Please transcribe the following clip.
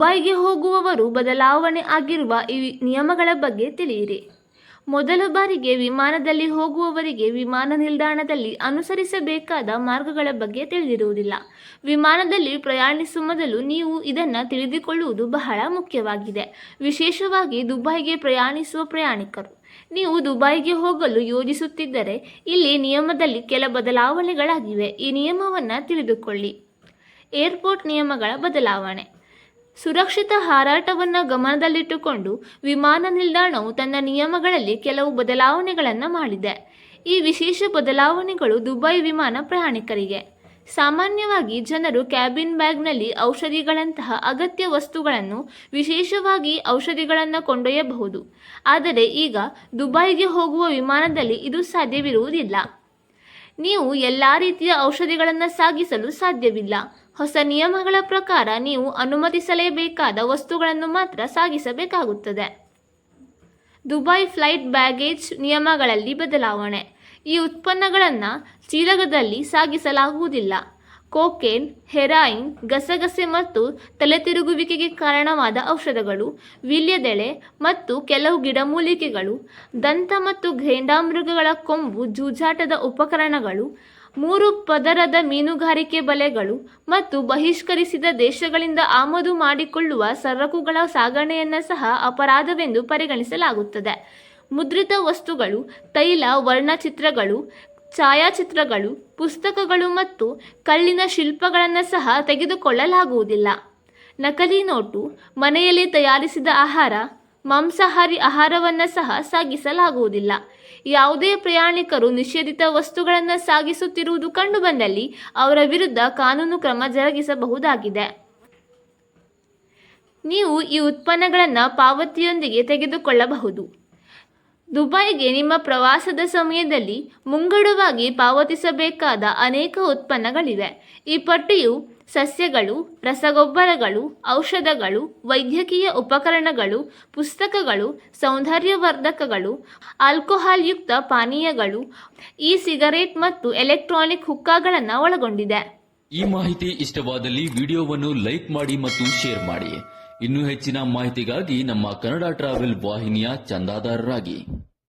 ದುಬೈಗೆ ಹೋಗುವವರು ಬದಲಾವಣೆ ಆಗಿರುವ ಈ ನಿಯಮಗಳ ಬಗ್ಗೆ ತಿಳಿಯಿರಿ. ಮೊದಲ ಬಾರಿಗೆ ವಿಮಾನದಲ್ಲಿ ಹೋಗುವವರಿಗೆ ವಿಮಾನ ನಿಲ್ದಾಣದಲ್ಲಿ ಅನುಸರಿಸಬೇಕಾದ ಮಾರ್ಗಗಳ ಬಗ್ಗೆ ತಿಳಿದಿರುವುದಿಲ್ಲ. ವಿಮಾನದಲ್ಲಿ ಪ್ರಯಾಣಿಸುವ ಮೊದಲು ನೀವು ಇದನ್ನು ತಿಳಿದುಕೊಳ್ಳುವುದು ಬಹಳ ಮುಖ್ಯವಾಗಿದೆ. ವಿಶೇಷವಾಗಿ ದುಬೈಗೆ ಪ್ರಯಾಣಿಸುವ ಪ್ರಯಾಣಿಕರು. ನೀವು ದುಬೈಗೆ ಹೋಗಲು ಯೋಜಿಸುತ್ತಿದ್ದರೆ ಇಲ್ಲಿ ನಿಯಮದಲ್ಲಿ ಕೆಲ ಬದಲಾವಣೆಗಳಾಗಿವೆ. ಈ ನಿಯಮವನ್ನು ತಿಳಿದುಕೊಳ್ಳಿ. ಏರ್ಪೋರ್ಟ್ ನಿಯಮಗಳ ಬದಲಾವಣೆ. ಸುರಕ್ಷಿತ ಹಾರಾಟವನ್ನು ಗಮನದಲ್ಲಿಟ್ಟುಕೊಂಡು ವಿಮಾನ ನಿಲ್ದಾಣವು ತನ್ನ ನಿಯಮಗಳಲ್ಲಿ ಕೆಲವು ಬದಲಾವಣೆಗಳನ್ನು ಮಾಡಿದೆ. ಈ ವಿಶೇಷ ಬದಲಾವಣೆಗಳು ದುಬೈ ವಿಮಾನ ಪ್ರಯಾಣಿಕರಿಗೆ. ಸಾಮಾನ್ಯವಾಗಿ ಜನರು ಕ್ಯಾಬಿನ್ ಬ್ಯಾಗ್ನಲ್ಲಿ ಔಷಧಿಗಳಂತಹ ಅಗತ್ಯ ವಸ್ತುಗಳನ್ನು ವಿಶೇಷವಾಗಿ ಔಷಧಿಗಳನ್ನು ಕೊಂಡೊಯ್ಯಬಹುದು. ಆದರೆ ಈಗ ದುಬೈಗೆ ಹೋಗುವ ವಿಮಾನದಲ್ಲಿ ಇದು ಸಾಧ್ಯವಿರುವುದಿಲ್ಲ. ನೀವು ಎಲ್ಲ ರೀತಿಯ ಔಷಧಿಗಳನ್ನು ಸಾಗಿಸಲು ಸಾಧ್ಯವಿಲ್ಲ. ಹೊಸ ನಿಯಮಗಳ ಪ್ರಕಾರ ನೀವು ಅನುಮತಿಸಲೇಬೇಕಾದ ವಸ್ತುಗಳನ್ನು ಮಾತ್ರ ಸಾಗಿಸಬೇಕಾಗುತ್ತದೆ. ದುಬೈ ಫ್ಲೈಟ್ ಬ್ಯಾಗೇಜ್ ನಿಯಮಗಳಲ್ಲಿ ಬದಲಾವಣೆ. ಈ ಉತ್ಪನ್ನಗಳನ್ನು ಚೀಲಗದಲ್ಲಿ ಸಾಗಿಸಲಾಗುವುದಿಲ್ಲ. ಕೋಕೇನ್, ಹೆರಾಯಿನ್, ಗಸಗಸೆ ಮತ್ತು ತಲೆತಿರುಗುವಿಕೆಗೆ ಕಾರಣವಾದ ಔಷಧಗಳು ವಿಲ್ಯದೆಳೆ ಮತ್ತು ಕೆಲವು ಗಿಡಮೂಲಿಕೆಗಳು, ದಂತ ಮತ್ತು ಘೇಂಡಾಮೃಗಗಳ ಕೊಂಬು ಜೂಜಾಟದ ಉಪಕರಣಗಳು, ಮೂರು ಪದರದ ಮೀನುಗಾರಿಕೆ ಬಲೆಗಳು ಮತ್ತು ಬಹಿಷ್ಕರಿಸಿದ ದೇಶಗಳಿಂದ ಆಮದು ಮಾಡಿಕೊಳ್ಳುವ ಸರಕುಗಳ ಸಾಗಣೆಯನ್ನು ಸಹ ಅಪರಾಧವೆಂದು ಪರಿಗಣಿಸಲಾಗುತ್ತದೆ. ಮುದ್ರಿತ ವಸ್ತುಗಳು, ತೈಲ, ವರ್ಣಚಿತ್ರಗಳು ಛಾಯಾಚಿತ್ರಗಳು, ಪುಸ್ತಕಗಳು ಮತ್ತು ಕಲ್ಲಿನ ಶಿಲ್ಪಗಳನ್ನು ಸಹ ತೆಗೆದುಕೊಳ್ಳಲಾಗುವುದಿಲ್ಲ. ನಕಲಿ ನೋಟು, ಮನೆಯಲ್ಲಿ ತಯಾರಿಸಿದ ಆಹಾರ, ಮಾಂಸಾಹಾರಿ ಆಹಾರವನ್ನು ಸಹ ಸಾಗಿಸಲಾಗುವುದಿಲ್ಲ. ಯಾವುದೇ ಪ್ರಯಾಣಿಕರು ನಿಷೇಧಿತ ವಸ್ತುಗಳನ್ನು ಸಾಗಿಸುತ್ತಿರುವುದು ಕಂಡುಬಂದಲ್ಲಿ ಅವರ ವಿರುದ್ಧ ಕಾನೂನು ಕ್ರಮ ಜರುಗಿಸಬಹುದಾಗಿದೆ. ನೀವು ಈ ಉತ್ಪನ್ನಗಳನ್ನು ಪಾವತಿಯೊಂದಿಗೆ ತೆಗೆದುಕೊಳ್ಳಬಹುದು. ದುಬೈಗೆ ನಿಮ್ಮ ಪ್ರವಾಸದ ಸಮಯದಲ್ಲಿ ಮುಂಗಡವಾಗಿ ಪಾವತಿಸಬೇಕಾದ ಅನೇಕ ಉತ್ಪನ್ನಗಳಿವೆ. ಈ ಪಟ್ಟಿಯು ಸಸ್ಯಗಳು, ರಸಗೊಬ್ಬರಗಳು, ಔಷಧಗಳು, ವೈದ್ಯಕೀಯ ಉಪಕರಣಗಳು, ಪುಸ್ತಕಗಳು, ಸೌಂದರ್ಯವರ್ಧಕಗಳು ಆಲ್ಕೋಹಾಲ್ ಯುಕ್ತ ಪಾನೀಯಗಳು ಇ ಸಿಗರೇಟ್ ಮತ್ತು ಎಲೆಕ್ಟ್ರಾನಿಕ್ ಹುಕ್ಕಾಗಳನ್ನು ಒಳಗೊಂಡಿದೆ. ಈ ಮಾಹಿತಿ ಇಷ್ಟವಾದಲ್ಲಿ ವಿಡಿಯೋವನ್ನು ಲೈಕ್ ಮಾಡಿ ಮತ್ತು ಶೇರ್ ಮಾಡಿ. ಇನ್ನೂ ಹೆಚ್ಚಿನ ಮಾಹಿತಿಗಾಗಿ ನಮ್ಮ ಕನ್ನಡ ಟ್ರಾವೆಲ್ ವಾಹಿನಿಯ ಚಂದಾದಾರರಾಗಿ.